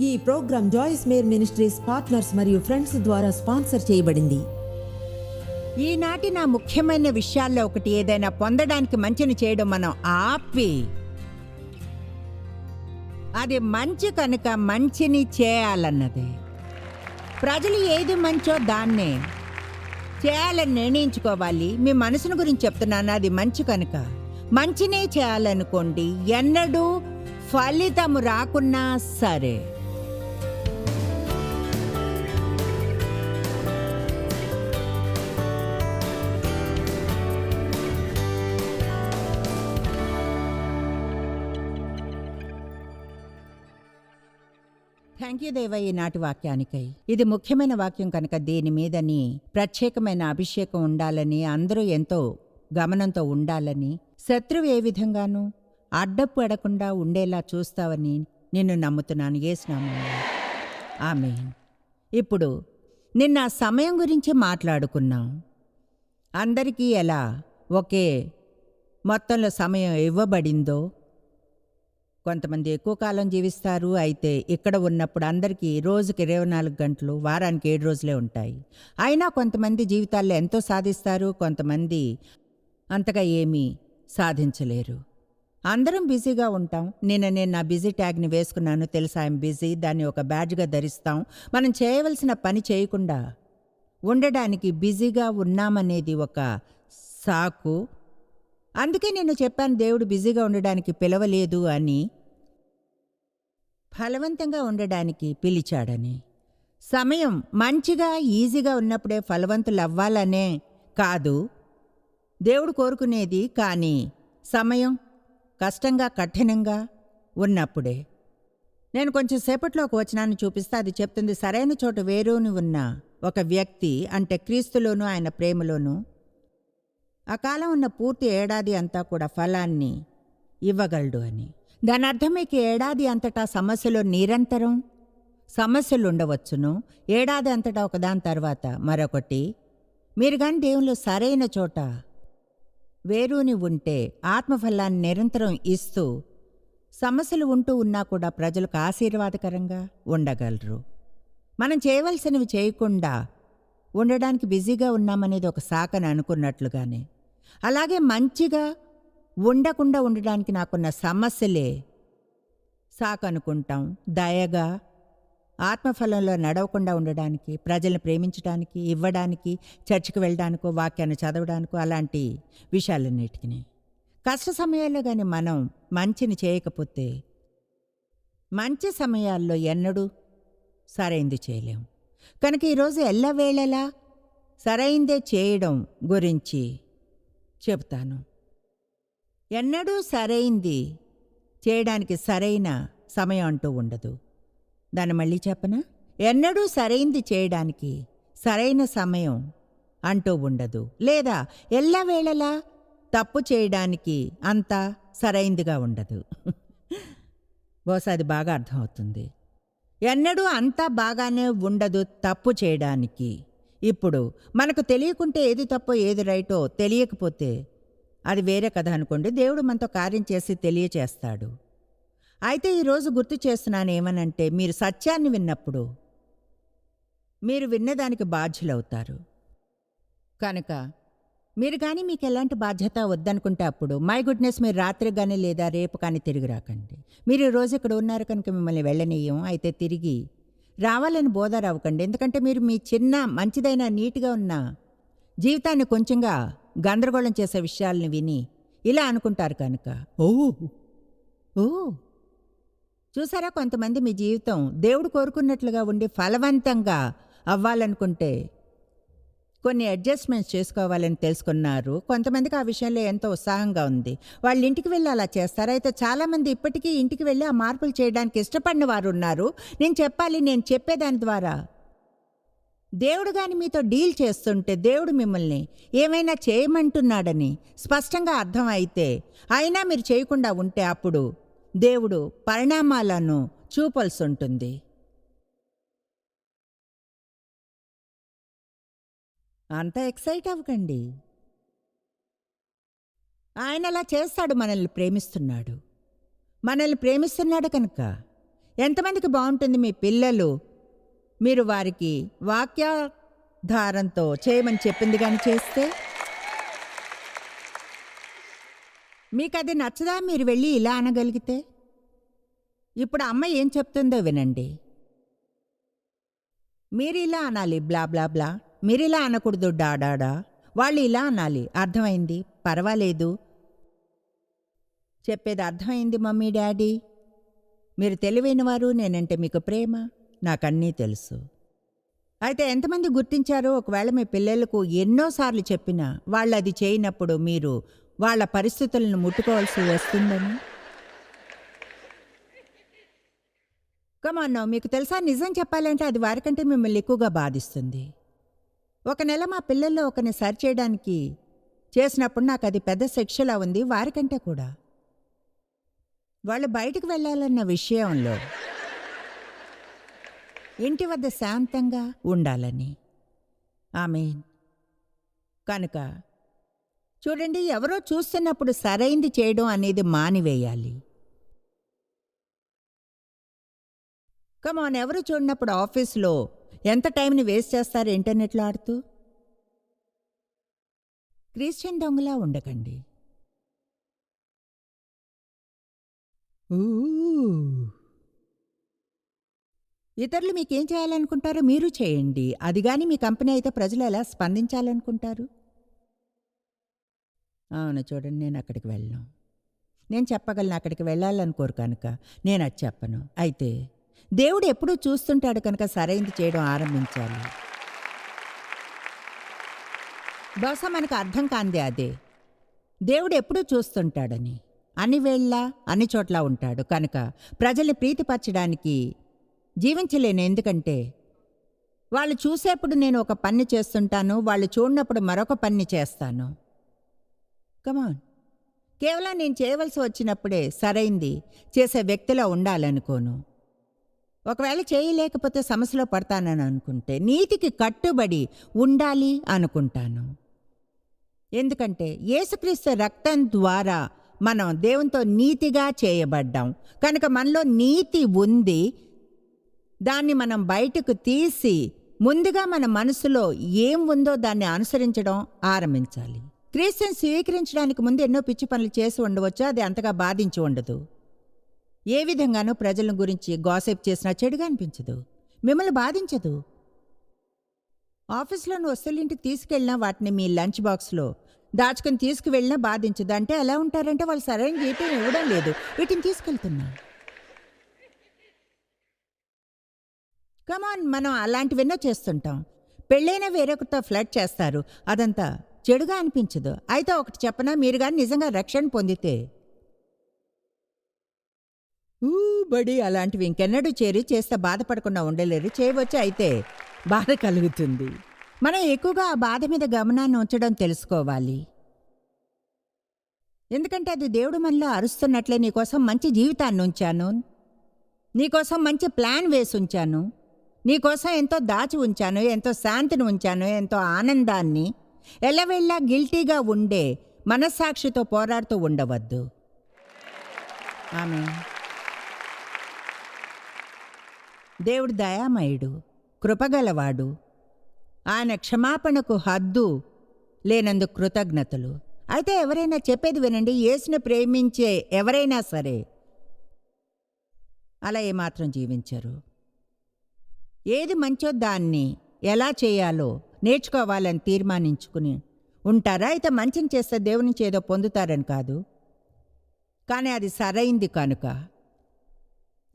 ఈ programme Joyce Meyer ministries partners మరియు friends ద్వారా స్పాన్సర్ చేయబడింది. ఈనాటి నా ముఖ్యమైన విషయాల్లో ఒకటి ఏదైనా పొందడానికి మంచిని చేయడం మనం ఆపి. అది మంచి కనుక మంచిని చేయాలన్నది. ప్రజలు ఏది మంచో దాన్నే చేయాలని నిర్ణయించుకోవాలి. మీ మనసును గురించి చెప్తున్నాను అది మంచి కనుక. మంచినే చేయాలనుకోండి ఎన్నడూ ఫలితము రాకున్నా సరే. థ్యాంక్ నాటి వాక్యానికై. ఇది ముఖ్యమైన వాక్యం కనుక దీని మీదని ప్రత్యేకమైన అభిషేకం ఉండాలని అందరూ ఎంతో గమనంతో ఉండాలని శత్రువు ఏ విధంగానూ అడ్డప్పు ఎడకుండా ఉండేలా చూస్తావని నిన్ను నమ్ముతున్నాను. ఏసునామా ఆమె ఇప్పుడు నిన్న సమయం గురించి మాట్లాడుకున్నాం. అందరికీ ఎలా ఒకే మొత్తంలో సమయం ఇవ్వబడిందో కొంతమంది ఎక్కువ కాలం జీవిస్తారు. అయితే ఇక్కడ ఉన్నప్పుడు అందరికీ రోజుకి ఇరవై నాలుగు గంటలు వారానికి ఏడు రోజులే ఉంటాయి. అయినా కొంతమంది జీవితాల్లో ఎంతో సాధిస్తారు. కొంతమంది అంతగా ఏమీ సాధించలేరు. అందరం బిజీగా ఉంటాం. నిన్న నేను నా బిజీ ట్యాగ్ని వేసుకున్నాను. తెలుసా? I'm busy. దాన్ని ఒక బ్యాడ్జ్గా ధరిస్తాం. మనం చేయవలసిన పని చేయకుండా ఉండడానికి బిజీగా ఉన్నామనేది ఒక సాకు. అందుకే నేను చెప్పాను దేవుడు బిజీగా ఉండడానికి పిలవలేదు అని. ఫలవంతంగా ఉండడానికి పిలిచాడని. సమయం మంచిగా ఈజీగా ఉన్నప్పుడే ఫలవంతులు అవ్వాలనే కాదు. దేవుడు కోరుకునేది కానీ సమయం కష్టంగా కఠినంగా ఉన్నప్పుడే. నేను కొంచెం సేపట్లో ఒక వచనాన్ని చూపిస్తే అది చెప్తుంది సరైన చోట వేరుని ఉన్న ఒక వ్యక్తి అంటే క్రీస్తులోను ఆయన ప్రేమలోనూ ఆ కాలం ఉన్న పూర్తి ఏడాది అంతా కూడా ఫలాన్ని ఇవ్వగలడు అని. దాని అర్థం మీకు ఏడాది అంతటా సమస్యలు నిరంతరం సమస్యలు ఉండవచ్చును. ఏడాది అంతటా ఒకదాని తర్వాత మరొకటి. మీరు కానీ దేవుళ్ళు సరైన చోట వేరుని ఉంటే ఆత్మఫలాన్ని నిరంతరం ఇస్తూ సమస్యలు ఉంటూ ఉన్నా కూడా ప్రజలకు ఆశీర్వాదకరంగా ఉండగలరు. మనం చేయవలసినవి చేయకుండా ఉండడానికి బిజీగా ఉన్నామనేది ఒక సాకని అనుకున్నట్లుగానే. అలాగే మంచిగా ఉండకుండా ఉండడానికి నాకున్న సమస్యలే సాకనుకుంటాం. దయగా ఆత్మఫలంలో నడవకుండా ఉండడానికి ప్రజల్ని ప్రేమించడానికి ఇవ్వడానికి చర్చికి వెళ్ళడానికో వాక్యాన్ని చదవడానికో అలాంటి విషయాలన్నిటికీ. కష్ట సమయాల్లో కానీ మనం మంచిని చేయకపోతే మంచి సమయాల్లో ఎన్నడూ సరైంది చేయలేం. కనుక ఈరోజు ఎల్లవేళలా సరైందే చేయడం గురించి చెబుతాను. ఎన్నడూ సరైంది చేయడానికి సరైన సమయం అంటూ ఉండదు. దాన్ని మళ్ళీ చెప్పనా? ఎన్నడూ సరైంది చేయడానికి సరైన సమయం అంటూ ఉండదు. లేదా ఎల్లవేళలా తప్పు చేయడానికి అంతా సరైందిగా ఉండదు. బహుశా అది బాగా అర్థమవుతుంది. ఎన్నడూ అంతా బాగానే ఉండదు తప్పు చేయడానికి. ఇప్పుడు మనకు తెలియకుంటే ఏది తప్పో ఏది రైటో తెలియకపోతే అది వేరే కథ అనుకోండి. దేవుడు మనతో కార్యం చేసి తెలియచేస్తాడు. అయితే ఈరోజు గుర్తు చేస్తున్నాను ఏమనంటే మీరు సత్యాన్ని విన్నప్పుడు మీరు విన్నదానికి బాధ్యులవుతారు. కనుక మీరు కానీ మీకు ఎలాంటి బాధ్యత వద్దనుకుంటే అప్పుడు మై గుడ్నెస్ మీరు రాత్రి కానీ లేదా రేపు కానీ తిరిగి రాకండి. మీరు ఈరోజు రోజు ఇక్కడ ఉన్నారు కనుక మిమ్మల్ని వెళ్ళనీయం. అయితే తిరిగి రావాలని బోధ రావకండి. ఎందుకంటే మీరు మీ చిన్న మంచిదైన నీట్గా ఉన్న జీవితాన్ని కొంచెంగా గందరగోళం చేసే విషయాల్ని విని ఇలా అనుకుంటారు కనుక. ఓ ఓ చూసారా కొంతమంది మీ జీవితం దేవుడు కోరుకున్నట్లుగా ఉండి ఫలవంతంగా అవ్వాలనుకుంటే కొన్ని అడ్జస్ట్మెంట్స్ చేసుకోవాలని తెలుసుకున్నారు. కొంతమందికి ఆ విషయంలో ఎంతో ఉత్సాహంగా ఉంది. వాళ్ళ ఇంటికి వెళ్ళి అలా చేస్తారు. అయితే చాలామంది ఇప్పటికీ ఇంటికి వెళ్ళి ఆ మార్పులు చేయడానికి ఇష్టపడిన వారు ఉన్నారు. నేను చెప్పాలి నేను చెప్పేదాని ద్వారా. దేవుడు కానీ మీతో డీల్ చేస్తుంటే దేవుడు మిమ్మల్ని ఏమైనా చేయమంటున్నాడని స్పష్టంగా అర్థం అయితే అయినా మీరు చేయకుండా ఉంటే అప్పుడు దేవుడు పరిణామాలను చూపాల్సి ఉంటుంది. అంత ఎక్సైట్ అవ్వకండి. ఆయన అలా చేస్తాడు మనల్ని ప్రేమిస్తున్నాడు. మనల్ని ప్రేమిస్తున్నాడు కనుక ఎంతమందికి బాగుంటుంది మీ పిల్లలు? మీరు వారికి వాక్యాధారంతో చేయమని చెప్పింది కానీ చేస్తే? మీకు అది నచ్చదా మీరు వెళ్ళి ఇలా అనగలిగితే? ఇప్పుడు అమ్మ ఏం చెప్తుందో వినండి. మీరు ఇలా అనాలి బ్లా బ్లా బ్లా. మీరు ఇలా అనకూడదు డాడాడా వాళ్ళు ఇలా అనాలి. అర్థమైంది? పర్వాలేదు. చెప్పేది అర్థమైంది మమ్మీ డాడీ? మీరు తెలివైనవారు నేనంటే మీకు ప్రేమ? నాకన్నీ తెలుసు. అయితే ఎంతమంది గుర్తించారో? ఒకవేళ మీ పిల్లలకు ఎన్నోసార్లు చెప్పినా వాళ్ళు అది చేయనప్పుడు మీరు వాళ్ళ పరిస్థితులను ముట్టుకోవాల్సి వస్తుందని? కమాన్నో మీకు తెలుసా? నిజం చెప్పాలంటే అది వారికంటే మిమ్మల్ని ఎక్కువగా బాధిస్తుంది. ఒక నెల మా పిల్లల్లో ఒకరిని సరిచేయడానికి చేసినప్పుడు నాకు అది పెద్ద శిక్షలా ఉంది వారికంటే కూడా. వాళ్ళు బయటకు వెళ్ళాలన్న విషయంలో ఇంటి వద్ద శాంతంగా ఉండాలని. ఆమె కనుక చూడండి ఎవరో చూస్తున్నప్పుడు సరైంది చేయడం అనేది మానివేయాలి. కమాన్ ఎవరు చూడనప్పుడు ఆఫీస్లో ఎంత టైంని వేస్ట్ చేస్తారు ఇంటర్నెట్లో ఆడుతూ? క్రిస్టియన్ దొంగలా ఉండకండి. ఊ. ఇతరులు మీకేం చేయాలనుకుంటారో మీరు చేయండి. అది కానీ మీ కంపెనీ అయితే ప్రజలు ఎలా స్పందించాలనుకుంటారు? అవును చూడండి నేను అక్కడికి వెళ్ళను. నేను చెప్పగలను అక్కడికి వెళ్ళాలని కోరు కనుక. నేను అది చెప్పను. అయితే దేవుడు ఎప్పుడూ చూస్తుంటాడు కనుక సరైంది చేయడం ఆరంభించాలి. బహుశా మనకు అర్థం కాందే అదే. దేవుడు ఎప్పుడూ చూస్తుంటాడని. అన్ని వేళ్ళ అన్ని చోట్ల ఉంటాడు. కనుక ప్రజల్ని ప్రీతిపరచడానికి జీవించలేను. ఎందుకంటే వాళ్ళు చూసేప్పుడు నేను ఒక పని చేస్తుంటాను వాళ్ళు చూడనప్పుడు మరొక పని చేస్తాను. కమాన్ కేవలం నేను చేయవలసి వచ్చినప్పుడే సరైంది చేసే వ్యక్తిలో ఉండాలనుకోను. ఒకవేళ చేయలేకపోతే సమస్యలో పడతానని అనుకుంటే నీతికి కట్టుబడి ఉండాలి అనుకుంటాను. ఎందుకంటే యేసుక్రీస్తు రక్తం ద్వారా మనం దేవునితో నీతిగా చేయబడ్డాం. కనుక మనలో నీతి ఉంది. దాన్ని మనం బయటకు తీసి ముందుగా మన మనసులో ఏం ఉందో దాన్ని అనుసరించడం ఆరంభించాలి. క్రీస్తుని స్వీకరించడానికి ముందు ఎన్నో పిచ్చి పనులు చేసి ఉండవచ్చు? అది అంతగా బాధించి ఉండదు. ఏ విధంగానూ ప్రజల గురించి గాసెప్ చేసినా చెడుగా అనిపించదు. మిమ్మల్ని బాధించదు. ఆఫీస్లోని వస్తువులింటికి తీసుకెళ్ళినా వాటిని మీ లంచ్ బాక్స్లో దాచుకుని తీసుకువెళ్ళినా బాధించదు. అంటే ఎలా ఉంటారంటే వాళ్ళు సరైన జీతం ఇవ్వడం లేదు. వీటిని తీసుకెళ్తున్నా. కమాన్ మనం అలాంటివెన్నో చేస్తుంటాం. పెళ్ళైన వేరొకరితో ఫ్లడ్ చేస్తారు. అదంతా చెడుగా అనిపించదు. అయితే ఒకటి చెప్పనా? మీరు కానీ నిజంగా రక్షణ పొందితే ఊ బడి అలాంటివి ఇంకెన్నడూ చేరి చేస్తే బాధపడకుండా ఉండలేరు చేయవచ్చు అయితే? బాధ కలుగుతుంది. మనం ఎక్కువగా ఆ బాధ మీద గమనాన్ని ఉంచడం తెలుసుకోవాలి. ఎందుకంటే అది దేవుడు మనలో అరుస్తున్నట్లే నీకోసం మంచి జీవితాన్ని ఉంచాను. నీకోసం మంచి ప్లాన్ వేసి ఉంచాను. నీకోసం ఎంతో దాచి ఉంచాను ఎంతో శాంతిని ఉంచాను ఎంతో ఆనందాన్ని ఎల్లవెళ్ళా గిల్టీగా ఉండే మనస్సాక్షితో పోరాడుతూ ఉండవద్దు. ఆమె దేవుడు దయామయుడు కృపగలవాడు. ఆయన క్షమాపణకు హద్దు లేనందు కృతజ్ఞతలు. అయితే ఎవరైనా చెప్పేది వినండి యేసును ప్రేమించే ఎవరైనా సరే అలా ఏమాత్రం జీవించరు. ఏది మంచో దాన్ని ఎలా చేయాలో నేర్చుకోవాలని తీర్మానించుకుని ఉంటారా? అయితే మంచిని చేస్తే దేవుని ఏదో పొందుతారని కాదు. కానీ అది సరైంది కనుక.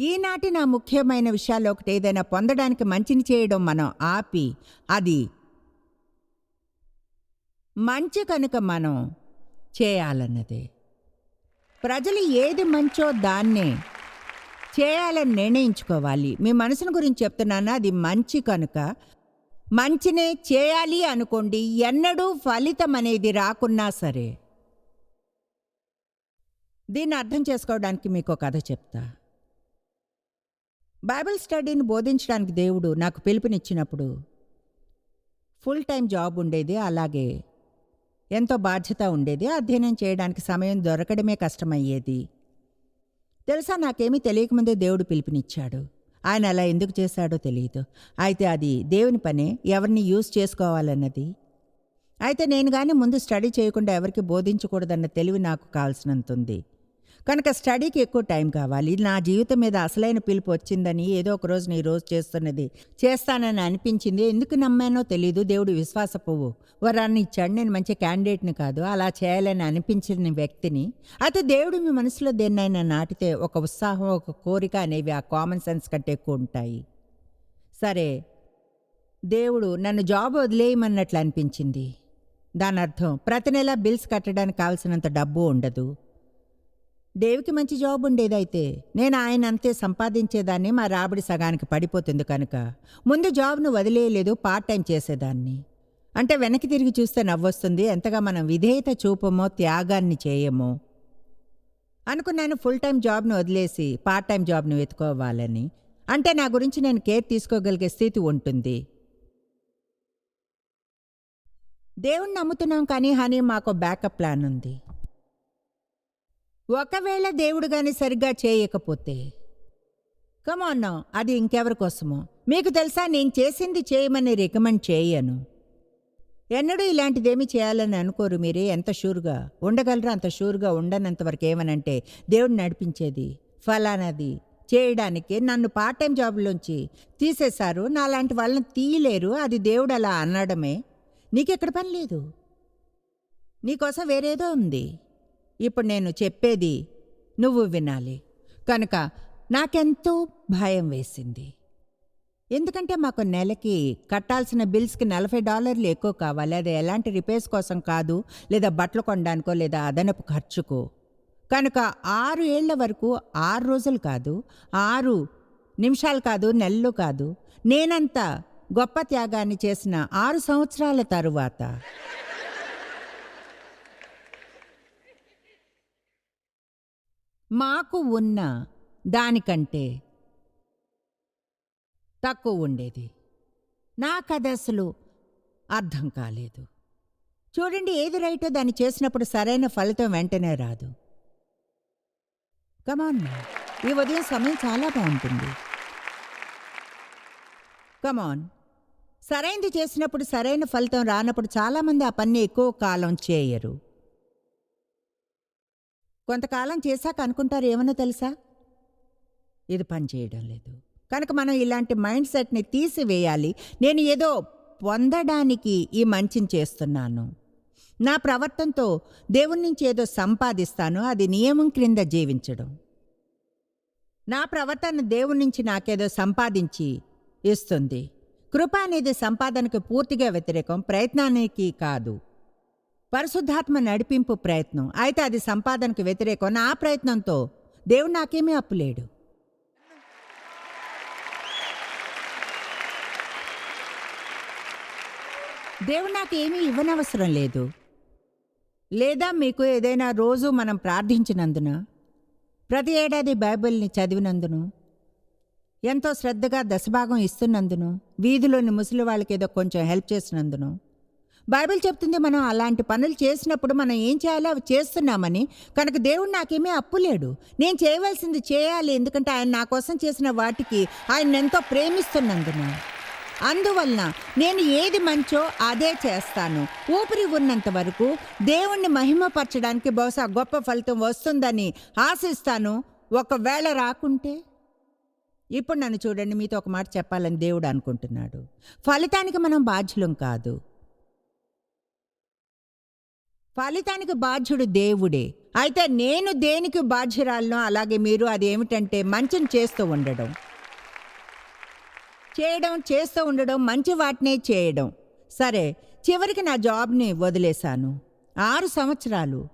ఈనాటి నా ముఖ్యమైన విషయాల్లో ఒకటి ఏదైనా పొందడానికి మంచిని చేయడం మనం ఆపి అది మంచి కనుక మనం చేయాలన్నదే. ప్రజలు ఏది మంచో దాన్నే చేయాలని నిర్ణయించుకోవాలి. మీ మనసును గురించి చెప్తున్నాను? అది మంచి కనుక. మంచినే చేయాలి అనుకోండి ఎన్నడూ ఫలితం అనేది రాకున్నా సరే. దీన్ని అర్థం చేసుకోవడానికి మీకు కథ చెప్తా. బైబిల్ స్టడీని బోధించడానికి దేవుడు నాకు పిలుపునిచ్చినప్పుడు ఫుల్ టైం జాబ్ ఉండేది అలాగే ఎంతో బాధ్యత ఉండేది. అధ్యయనం చేయడానికి సమయం దొరకడమే కష్టమయ్యేది. తెలుసా నాకేమీ తెలియకముందే దేవుడు పిలుపునిచ్చాడు. ఆయన అలా ఎందుకు చేశాడో తెలియదు. అయితే అది దేవుని పనే ఎవరిని యూజ్ చేసుకోవాలన్నది. అయితే నేను కానీ ముందు స్టడీ చేయకుండా ఎవరికి బోధించకూడదన్న తెలివి నాకు కావాల్సినంత ఉంది కనుక స్టడీకి ఎక్కువ టైం కావాలి. నా జీవితం మీద అసలైన పిలుపు వచ్చిందని ఏదో ఒక రోజు ఈ రోజు చేస్తున్నది. చేస్తానని అనిపించింది. ఎందుకు నమ్మానో తెలీదు. దేవుడు విశ్వాస పువ్వు. వరాన్ని ఇచ్చాడు. నేను మంచి క్యాండిడేట్ని కాదు. అలా చేయాలని అనిపించిన వ్యక్తిని. అయితే దేవుడు మీ మనసులో దేన్నైనా నాటితే ఒక ఉత్సాహం ఒక కోరిక అనేవి ఆ కామన్ సెన్స్ కంటే ఎక్కువ ఉంటాయి. సరే. దేవుడు నన్ను జాబ్ వదిలేయమన్నట్లు అనిపించింది. దాని అర్థం ప్రతి నెల బిల్స్ కట్టడానికి కావాల్సినంత డబ్బు ఉండదు. డేవికి మంచి జాబ్ ఉండేదైతే నేను ఆయన అంతే సంపాదించేదాన్ని మా రాబడి సగానికి పడిపోతుంది కనుక. ముందు జాబ్ను వదిలేయలేదు పార్ట్ టైం చేసేదాన్ని. అంటే వెనక్కి తిరిగి చూస్తే నవ్వొస్తుంది ఎంతగా మనం విధేయత చూపమో త్యాగాన్ని చేయమో అనుకున్నాను ఫుల్ టైం జాబ్ను వదిలేసి పార్ట్ టైం జాబ్ను వెతుకోవాలని అంటే నా గురించి నేను కేర్ తీసుకోగలిగే స్థితి ఉంటుంది. దేవుణ్ణి నమ్ముతున్నాం కానీ హనీ మాకు బ్యాకప్ ప్లాన్ ఉంది. ఒకవేళ దేవుడు గాని సరిగ్గా చేయకపోతే? కమాన్నా అది ఇంకెవరి కోసమో? మీకు తెలుసా నేను చేసింది చేయమని రికమెండ్ చేయను. ఎన్నడూ ఇలాంటిదేమీ చేయాలని అనుకోరు మీరే. ఎంత షూర్గా ఉండగలరా? అంత షూర్గా ఉండనంతవరకు ఏమనంటే దేవుడు నడిపించేది ఫలానాది చేయడానికి నన్ను పార్ట్ టైం జాబ్లోంచి తీసేశారు. నాలాంటి వాళ్ళని తీయలేరు. అది దేవుడు అలా అనడమే. నీకెక్కడ పని లేదు? నీకోసం వేరేదో ఉంది. ఇప్పుడు నేను చెప్పేది నువ్వు వినాలి. కనుక నాకెంతో భయం వేసింది. ఎందుకంటే మాకు నెలకి కట్టాల్సిన బిల్స్కి నలభై డాలర్లు ఎక్కువ కావాలి. అది ఎలాంటి రిపేర్స్ కోసం కాదు లేదా బట్టలు కొనడానికో లేదా అదనపు ఖర్చుకో. కనుక ఆరు ఏళ్ళ వరకు ఆరు రోజులు కాదు ఆరు నిమిషాలు కాదు నెలలు కాదు నేనంత గొప్ప త్యాగాన్ని చేసిన ఆరు సంవత్సరాల తరువాత మాకు ఉన్న దానికంటే తక్కువ ఉండేది. నాకది అసలు అర్థం కాలేదు. చూడండి ఏది రైటో దాన్ని చేసినప్పుడు సరైన ఫలితం వెంటనే రాదు. కమాన్ ఈ ఉదయం సమయం చాలా బాగుంటుంది. కమాన్ సరైనది చేసినప్పుడు సరైన ఫలితం రానప్పుడు చాలామంది ఆ పని ఎక్కువ కాలం చేయరు. కొంతకాలం చేశాక అనుకుంటారు ఏమన్నా తెలుసా? ఇది పని చేయడం లేదు. కనుక మనం ఇలాంటి మైండ్ సెట్ని తీసివేయాలి. నేను ఏదో పొందడానికి ఈ మంచిని చేస్తున్నాను. నా ప్రవర్తనతో దేవుని నుంచి ఏదో సంపాదిస్తాను. అది నియమం క్రింద జీవించడం. నా ప్రవర్తన దేవుని నుంచి నాకేదో సంపాదించి ఇస్తుంది. కృప అనేది సంపాదనకు పూర్తిగా వ్యతిరేకం ప్రయత్నానికి కాదు. పరిశుద్ధాత్మ నడిపింపు ప్రయత్నం. అయితే అది సంపాదనకు వ్యతిరేకం. నా ప్రయత్నంతో దేవుడు నాకేమీ అప్పులేడు దేవుడు నాకేమీ ఇవ్వనవసరం లేదు. లేదా మీకు ఏదైనా రోజు మనం ప్రార్థించినందున ప్రతి ఏడాది బైబిల్ని చదివినందును ఎంతో శ్రద్ధగా దశభాగం ఇస్తున్నందును వీధిలోని ముసలి వాళ్ళకి ఏదో కొంచెం హెల్ప్ చేసినందును బైబిల్ చెప్తుంది మనం అలాంటి పనులు చేసినప్పుడు మనం ఏం చేయాలో అవి చేస్తున్నామని. కనుక దేవుడు నాకేమీ అప్పులేడు నేను చేయవలసింది చేయాలి. ఎందుకంటే ఆయన నా కోసం చేసిన వాటికి ఆయన ఎంతో ప్రేమిస్తున్నందున. అందువలన నేను ఏది మంచో అదే చేస్తాను. ఊపిరి ఉన్నంత వరకు దేవుణ్ణి మహిమపరచడానికి బహుశా గొప్ప ఫలితం వస్తుందని ఆశిస్తాను. ఒకవేళ రాకుంటే ఇప్పుడు నన్ను చూడండి. మీతో ఒక మాట చెప్పాలని దేవుడు అనుకుంటున్నాడు. ఫలితానికి మనం బాధ్యులం కాదు. ఫలితానికి బాధ్యుడు దేవుడే. అయితే నేను దేనికి బాధ్యురాలనో? అలాగే మీరు అది ఏమిటంటే మంచిని చేస్తూ ఉండడం. చేయడం చేస్తూ ఉండడం మంచి వాటినే చేయడం. సరే చివరికి నా జాబ్ని వదిలేశాను. ఆరు సంవత్సరాలు.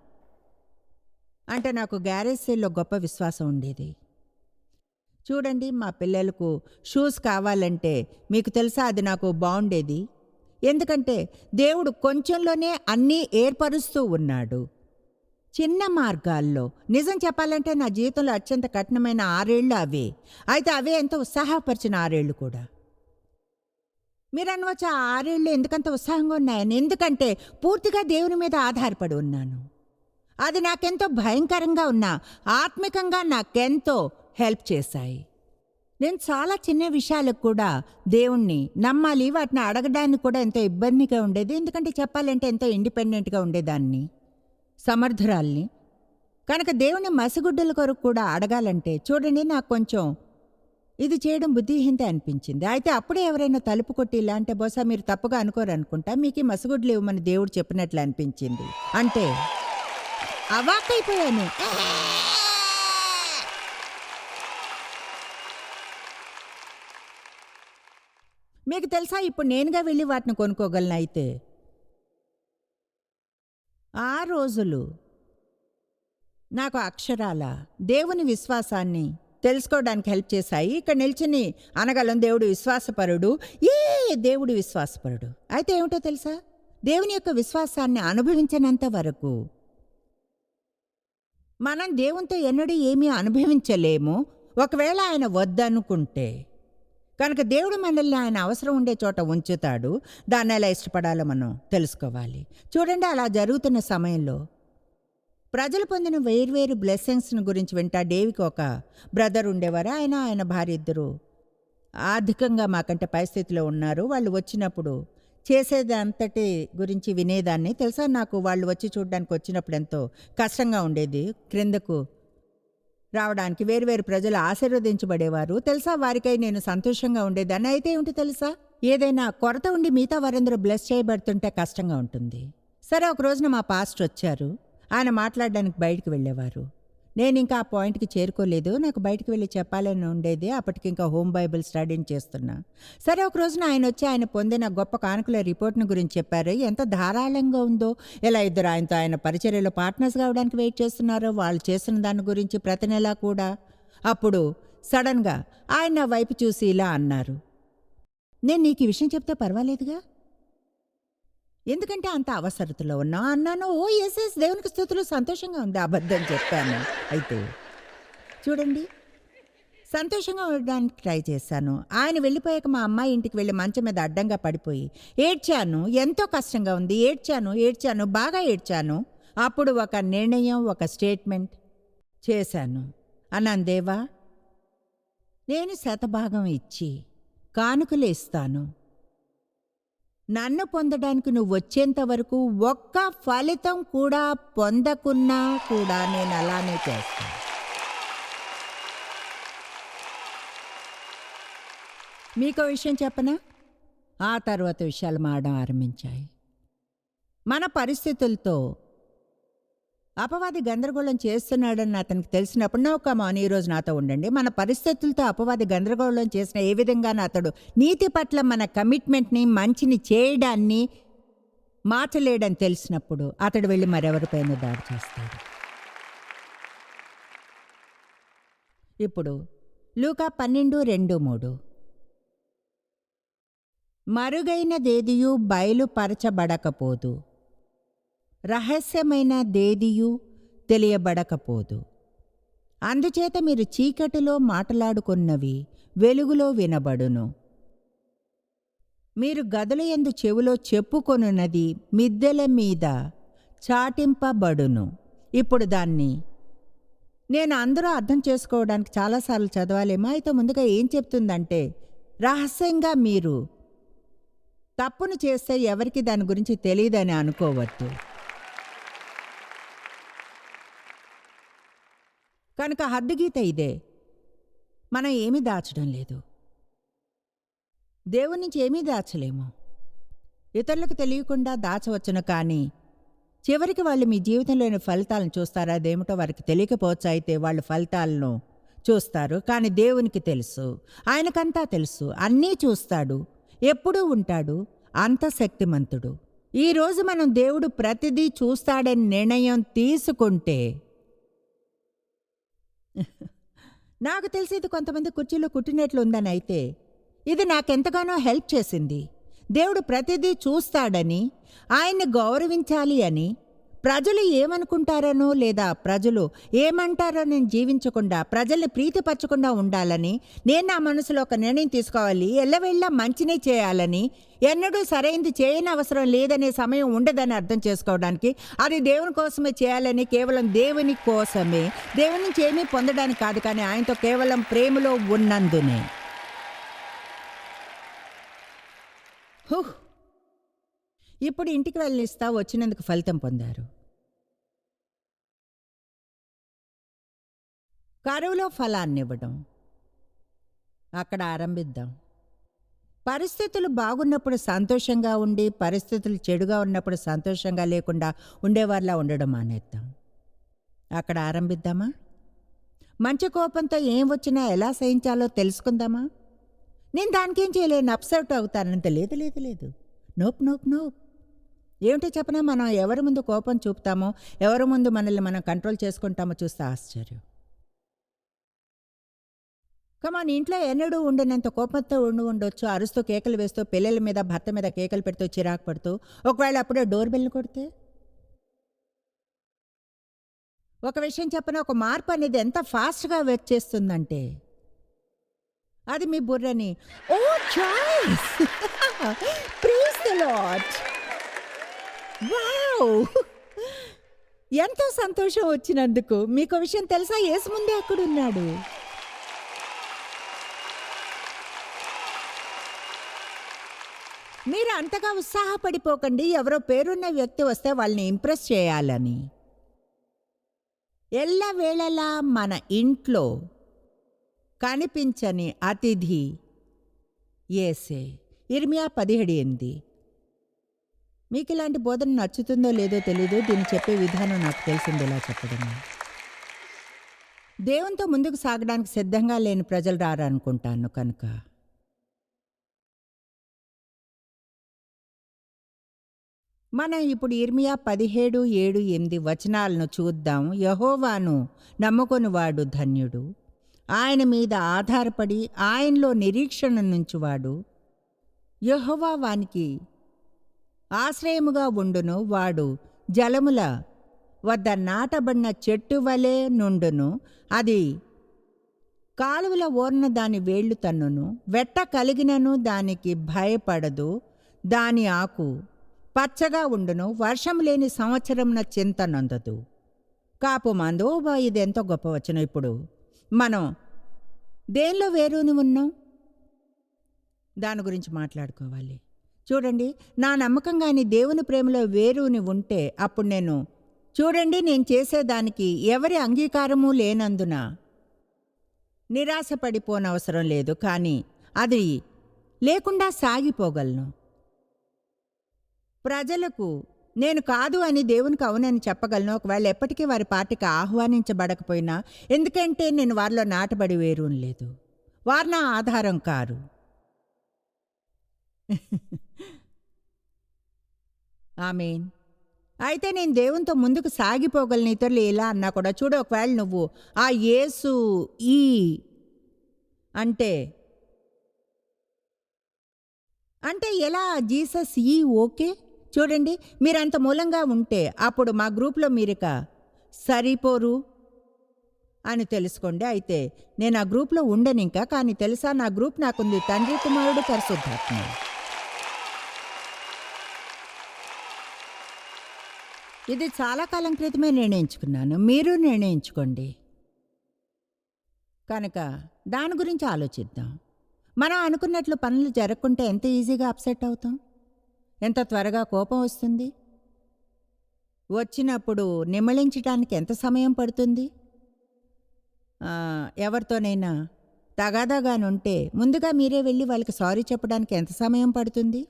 అంటే నాకు గ్యారేజ్ సేల్లో గొప్ప విశ్వాసం ఉండేది. చూడండి మా పిల్లలకు షూస్ కావాలంటే మీకు తెలుసా అది నాకు బాగుండేది? ఎందుకంటే దేవుడు కొంచెంలోనే అన్నీ ఏర్పరుస్తూ ఉన్నాడు. చిన్న మార్గాల్లో నిజం చెప్పాలంటే నా జీవితంలో అత్యంత కఠినమైన ఆరేళ్ళు అవే. అయితే అవే ఎంతో ఉత్సాహపరిచిన ఆరేళ్ళు కూడా. మీరు అనవచ్చు ఆ ఆరేళ్ళు ఎందుకంత ఉత్సాహంగా ఉన్నాయని. ఎందుకంటే పూర్తిగా దేవుని మీద ఆధారపడి ఉన్నాను. అది నాకెంతో భయంకరంగా ఉన్నా ఆత్మికంగా నాకెంతో హెల్ప్ చేశాయి. నేను చాలా చిన్న విషయాలకు కూడా దేవుణ్ణి నమ్మాలి వాటిని అడగడానికి కూడా ఎంతో ఇబ్బందిగా ఉండేది. ఎందుకంటే చెప్పాలంటే ఎంతో ఇండిపెండెంట్గా ఉండేదాన్ని సమర్థురాల్ని. కనుక దేవుని మసిగుడ్డల కొరకు కూడా అడగాలంటే చూడండి నాకు కొంచెం ఇది చేయడం బుద్ధిహీనత అనిపించింది. అయితే అప్పుడే ఎవరైనా తలుపు కొట్టి ఇలా అంటే బహుశా మీరు తప్పుగా అనుకోరు అనుకుంటా మీకు ఈ మసిగుడ్లు ఇవ్వమని దేవుడు చెప్పినట్లు అనిపించింది. అంటే అవాక్కైపోయాను మీకు తెలుసా? ఇప్పుడు నేనుగా వెళ్ళి వాటిని కొనుక్కోగలను అయితే? ఆ రోజులు నాకు అక్షరాల దేవుని విశ్వాసాన్ని తెలుసుకోవడానికి హెల్ప్ చేశాయి. ఇక్కడ నిల్చుని అనగలం దేవుడు విశ్వాసపరుడు. ఏ దేవుడు విశ్వాసపరుడు? అయితే ఏమిటో తెలుసా? దేవుని యొక్క విశ్వాసాన్ని అనుభవించినంత వరకు మనం దేవునితో ఎన్నడూ ఏమీ అనుభవించలేము. ఒకవేళ ఆయన వద్దనుకుంటే కనుక దేవుడు మనల్ని ఆయన అవసరం ఉండే చోట ఉంచుతాడు. దాన్ని ఎలా ఇష్టపడాలో మనం తెలుసుకోవాలి. చూడండి అలా జరుగుతున్న సమయంలో ప్రజలు పొందిన వేర్వేరు బ్లెస్సింగ్స్ని గురించి వింటా. డేవికి ఒక బ్రదర్ ఉండేవారు. ఆయన ఆయన భార్య ఇద్దరు ఆర్థికంగా మాకంటే పరిస్థితిలో ఉన్నారు. వాళ్ళు వచ్చినప్పుడు చేసేదంతటి గురించి వినేదాన్ని. తెలుసా నాకు వాళ్ళు వచ్చి చూడడానికి వచ్చినప్పుడు ఎంతో కష్టంగా ఉండేది. క్రిందకు రావడానికి వేరువేరు ప్రజలు ఆశీర్వదించబడేవారు. తెలుసా? వారికై నేను సంతోషంగా ఉండేదాన్ని. అయితే ఏమిటి తెలుసా? ఏదైనా కొరత ఉండి మిగతా వారందరూ బ్లెస్ చేయబడుతుంటే కష్టంగా ఉంటుంది. సరే ఒక రోజున మా పాస్ట్ వచ్చారు. ఆయన మాట్లాడడానికి బయటికి వెళ్ళేవారు. నేను ఇంకా ఆ పాయింట్కి చేరుకోలేదు. నాకు బయటికి వెళ్ళి చెప్పాలని ఉండేది. అప్పటికి ఇంకా హోమ్ బైబిల్ స్టడీని చేస్తున్నా. సరే ఒక రోజున ఆయన వచ్చి ఆయన పొందిన గొప్ప కానుకల రిపోర్ట్ను గురించి చెప్పారు. ఎంత ధారాళంగా ఉందో ఎలా ఇద్దరు ఆయనతో ఆయన పరిచర్యలో పార్ట్నర్స్ కావడానికి వెయిట్ చేస్తున్నారో వాళ్ళు చేస్తున్న దాని గురించి ప్రతి నెలా కూడా. అప్పుడు సడన్గా ఆయన వైపు చూసి ఇలా అన్నారు. నేను నీకు ఈ విషయం చెప్తే పర్వాలేదుగా? ఎందుకంటే అంత అవసరతలో ఉన్నా అన్నాను ఓ ఎస్ ఎస్ దేవునికి స్థుతులు సంతోషంగా ఉంది అబద్ధం చెప్పాను. అయితే చూడండి సంతోషంగా ఉండడానికి ట్రై చేశాను. ఆయన వెళ్ళిపోయాక మా అమ్మాయి ఇంటికి వెళ్ళి మంచం మీద అడ్డంగా పడిపోయి ఏడ్చాను ఎంతో కష్టంగా ఉంది ఏడ్చాను ఏడ్చాను బాగా ఏడ్చాను. అప్పుడు ఒక నిర్ణయం ఒక స్టేట్మెంట్ చేశాను. అన్నాను దేవా నేను శతభాగం ఇచ్చి కానుకలు ఇస్తాను. నన్ను పొందడానికి నువ్వు వచ్చేంత వరకు ఒక్క ఫలితం కూడా పొందకున్నా కూడా నేను అలానే చేస్తాను. మీకు విషయం చెప్పనా? ఆ తర్వాత విషయాలు మారడం ఆరంభించాయి. మన పరిస్థితులతో అపవాది గందరగోళం చేస్తున్నాడని అతనికి తెలిసినప్పుడు నా ఒక ఈ రోజు నాతో ఉండండి. మన పరిస్థితులతో అపవాది గందరగోళం చేసిన ఏ విధంగా అతడు నీతి పట్ల మన కమిట్మెంట్ని మంచిని చేయడాన్ని మార్చలేడని తెలిసినప్పుడు అతడు వెళ్ళి మరెవరిపైన దాడి చేస్తాడు? ఇప్పుడు లూకా పన్నెండు రెండు మూడు. మరుగైనదేదియు బయలుపరచబడకపోదు. రహస్యమైన దేదియు తెలియబడకపోదు. అందుచేత మీరు చీకటిలో మాట్లాడుకున్నవి వెలుగులో వినబడును. మీరు గదుల ఎందు చెవిలో చెప్పుకొనున్నది మిద్దెల మీద చాటింపబడును. ఇప్పుడు దాన్ని నేను అందరూ అర్థం చేసుకోవడానికి చాలాసార్లు చదవాలేమో అయితే ముందుగా ఏం చెప్తుందంటే రహస్యంగా మీరు తప్పును చేస్తే ఎవరికి దాని గురించి తెలియదని అనుకోవద్దు. కనుక హద్దుగీత ఇదే. మనం ఏమీ దాచడం లేదు. దేవుని నుంచి ఏమీ దాచలేము. ఇతరులకు తెలియకుండా దాచవచ్చును కానీ చివరికి వాళ్ళు మీ జీవితంలోని ఫలితాలను చూస్తారా? అదేమిటో వారికి తెలియకపోవచ్చు అయితే వాళ్ళు ఫలితాలను చూస్తారు. కానీ దేవునికి తెలుసు. ఆయనకంతా తెలుసు. అన్నీ చూస్తాడు. ఎప్పుడూ ఉంటాడు. అంత శక్తిమంతుడు. ఈరోజు మనం దేవుడు ప్రతిదీ చూస్తాడని నిర్ణయం తీసుకుంటే నాకు తెలిసి ఇది కొంతమంది కుర్చీలో కుట్టినట్లు ఉందని అయితే ఇది నాకెంతగానో హెల్ప్ చేసింది. దేవుడు ప్రతిదీ చూస్తాడని ఆయన్ని గౌరవించాలి అని ప్రజలు ఏమనుకుంటారనో లేదా ప్రజలు ఏమంటారో నేను జీవించకుండా ప్రజల్ని ప్రీతిపరచకుండా ఉండాలని నేను నా మనసులో ఒక నిర్ణయం తీసుకోవాలి ఎల్లవెళ్ళ మంచినే చేయాలని ఎన్నడూ సరైంది చేయని అవసరం లేదనే సమయం ఉండదని అర్థం చేసుకోవడానికి అది దేవుని కోసమే చేయాలని కేవలం దేవుని కోసమే దేవుని నుంచి ఏమీ పొందడానికి కాదు కానీ ఆయనతో కేవలం ప్రేమలో ఉన్నందునే హుహ్. ఇప్పుడు ఇంటికి వెళ్ళిస్తా వచ్చినందుకు ఫలితం పొందారు కరువులో ఫలాన్ని ఇవ్వడం అక్కడ ఆరంభిద్దాం. పరిస్థితులు బాగున్నప్పుడు సంతోషంగా ఉండి పరిస్థితులు చెడుగా ఉన్నప్పుడు సంతోషంగా లేకుండా ఉండేవారిలా ఉండడం మానేద్దాం. అక్కడ ఆరంభిద్దామా? మంచి కోపంతో ఏం వచ్చినా ఎలా సహించాలో తెలుసుకుందామా? నేను దానికేం చేయలేను అప్సెట్ అవుతానంత లేదు లేదు లేదు. నోప్ నోప్ నోప్. ఏమిటో చెప్పనా? మనం ఎవరి ముందు కోపం చూపుతామో ఎవరి ముందు మనల్ని మనం కంట్రోల్ చేసుకుంటామో చూస్తే ఆశ్చర్యం. కమాన్ ఇంట్లో ఎన్నడూ ఉండనంత కోపంతో ఉండి ఉండొచ్చు. అరుస్తూ కేకలు వేస్తూ పిల్లల మీద భర్త మీద కేకలు పెడుతూ చిరాకు పడుతూ ఒకవేళ అప్పుడే డోర్ బెల్ కొడితే? ఒక విషయం చెప్పిన? ఒక మార్పు అనేది ఎంత ఫాస్ట్గా వచ్చేస్తుందంటే అది మీ బుర్రని. ఓ choice! Praise the Lord wow! ఎంతో సంతోషం వచ్చినందుకు. మీకు విషయం తెలుసా? ఏసు ముందే అక్కడున్నాడు. మీరు అంతగా ఉత్సాహపడిపోకండి. ఎవరో పేరున్న వ్యక్తి వస్తే వాళ్ళని ఇంప్రెస్ చేయాలని. ఎల్లవేళలా మన ఇంట్లో కనిపించని అతిథి ఏసే. ఇర్మియా పదిహేడు ఎనిమిది. మీకు ఇలాంటి బోధన నచ్చుతుందో లేదో తెలీదు. దీన్ని చెప్పే విధానం నాకు తెలిసింది ఇలా చెప్పడం. దేవునితో ముందుకు సాగడానికి సిద్ధంగా లేని ప్రజలు రారనుకుంటాను కనుక. మనం ఇప్పుడు ఇర్మియా పదిహేడు ఏడు ఎనిమిది వచనాలను చూద్దాం. యహోవాను నమ్ముకొనివాడు ధన్యుడు. ఆయన మీద ఆధారపడి ఆయనలో నిరీక్షణ నుంచువాడు. యహోవా వానికి ఆశ్రయముగా ఉండును వాడు జలముల వద్ద నాటబడిన చెట్టు వలె నుండును. అది కాలువల ఓర్న దాని వేళ్ళు తన్నును వెట్ట కలిగినను దానికి భయపడదు. దాని ఆకు పచ్చగా ఉండును వర్షం లేని సంవత్సరంన చింత నందదు కాపు మందు బా ఇది ఎంతో గొప్ప వచనం ఇప్పుడు. మనం దేనిలో వేరుని ఉన్నాం? దాని గురించి మాట్లాడుకోవాలి. చూడండి నా నమ్మకం కానీ దేవుని ప్రేమలో వేరుని ఉంటే అప్పుడు నేను చూడండి నేను చేసేదానికి ఎవరి అంగీకారము లేనందున నిరాశపడిపోనవసరం లేదు కానీ అది లేకుండా సాగిపోగలను. ప్రజలకు నేను కాదు అని దేవునికి అవునని చెప్పగలను. ఒకవేళ ఎప్పటికీ వారి పార్టీకి ఆహ్వానించబడకపోయినా ఎందుకంటే నేను వారిలో నాటబడి వేరు లేదు. వారు నా ఆధారం కారు. ఆమెన్. అయితే నేను దేవునితో ముందుకు సాగిపోగలను ఇతరులు ఇలా అన్నా కూడా. చూడు ఒకవేళ నువ్వు ఆ యేసు ఈ అంటే అంటే ఎలా? జీసస్ ఈ ఓకే? చూడండి మీరంత మూలంగా ఉంటే అప్పుడు మా గ్రూప్లో మీరిక సరిపోరు అని తెలుసుకోండి. అయితే నేను ఆ గ్రూప్లో ఉండను ఇంకా కానీ తెలుసా నా గ్రూప్ నాకుంది తండ్రి కుమారుడు పరిశుద్ధాత్మ. ఇది చాలా కాలం క్రితమే నిర్ణయించుకున్నాను. మీరు నిర్ణయించుకోండి. కనుక దాని గురించి ఆలోచిద్దాం. మనం అనుకున్నట్లు పనులు జరగకుంటే ఎంత ఈజీగా అప్సెట్ అవుతాం? ఎంత త్వరగా కోపం వస్తుంది? వచ్చినప్పుడు నిమ్మళించడానికి ఎంత సమయం పడుతుంది? ఎవరితోనైనా తగాదాగానుంటే ముందుగా మీరే వెళ్ళి వాళ్ళకి సారీ చెప్పడానికి ఎంత సమయం పడుతుంది?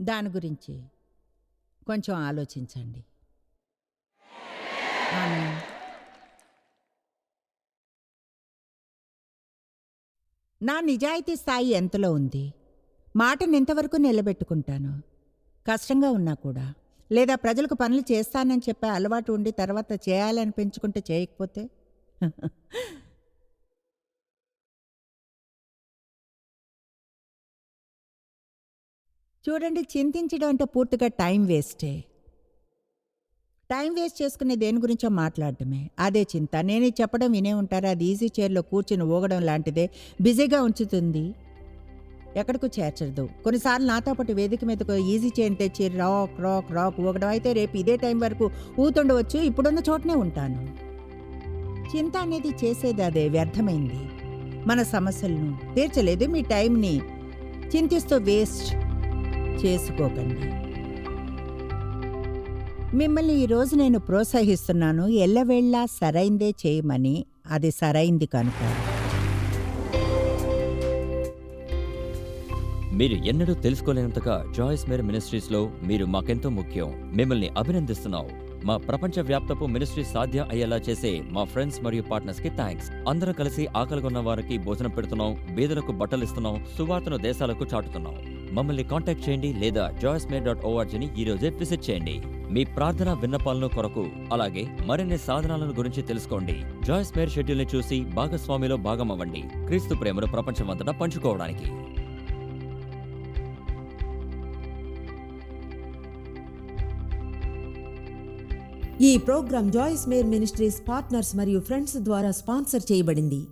దాని గురించి కొంచెం ఆలోచించండి. ఆమె నా నిజాయితీ స్థాయి ఎంతలో ఉంది? మాటను ఎంతవరకు నిలబెట్టుకుంటాను? కష్టంగా ఉన్నా కూడా. లేదా ప్రజలకు పనులు చేస్తానని చెప్పే అలవాటు ఉండి తర్వాత చేయాలని పెంచుకుంటే చేయకపోతే? చూడండి చింతించడం అంటే పూర్తిగా టైం వేస్టే. టైం వేస్ట్ చేసుకునే దేని గురించో మాట్లాడటమే. అదే చింత. నేను చెప్పడం వినే ఉంటారా? అది ఈజీ చైర్లో కూర్చుని ఊగడం లాంటిదే బిజీగా ఉంచుతుంది. ఎక్కడికి చేర్చదు. కొన్నిసార్లు నాతో పాటు వేదిక మీదకు ఈజీ చైన్ తెచ్చి రాక్ రాక్ రాక్ ఊగడం అయితే రేపు ఇదే టైం వరకు ఊతుండవచ్చు ఇప్పుడున్న చోటనే ఉంటాను. చింత అనేది చేసేది అదే. వ్యర్థమైంది. మన సమస్యలను తీర్చలేదు. మీ టైంని చింతిస్తూ వేస్ట్ చేసుకోకండి. మిమ్మల్ని ఈరోజు నేను ప్రోత్సహిస్తున్నాను. ఎల్లవేళ్ళ సరైందే చేయమని. అది సరైంది కనుక. మీరు ఎన్నడూ తెలుసుకోలేనంతగా జాయిస్ మేర్ మినిస్ట్రీస్లో మీరు మాకెంతో ముఖ్యం. మిమ్మల్ని అభినందిస్తున్నాం. మా ప్రపంచ వ్యాప్తపు మినిస్ట్రీ సాధ్యం అయ్యేలా చేసే మా ఫ్రెండ్స్ మరియు పార్ట్నర్స్కి థ్యాంక్స్ అందరం కలిసి ఆకలిగొన్న వారికి భోజనం పెడుతున్నాం. బీదలకు బట్టలు ఇస్తున్నాం. సువార్తను దేశాలకు చాటుతున్నాం. మమ్మల్ని కాంటాక్ట్ చేయండి లేదా జాయిస్ మేర్ డాట్ ఓఆర్జీని ఈరోజే విజిట్ చేయండి. మీ ప్రార్థన విన్నపాలను కొరకు అలాగే మరిన్ని సాధనాలను గురించి తెలుసుకోండి. జాయిస్ మేర్ షెడ్యూల్ని చూసి భాగస్వామిలో భాగమవ్వండి. క్రీస్తు ప్రేమను ప్రపంచమంతటా పంచుకోవడానికి. ఈ programme Joyce Meyer ministries partners మరియు ఫ్రెండ్స్ ద్వారా స్పాన్సర్ చేయబడింది.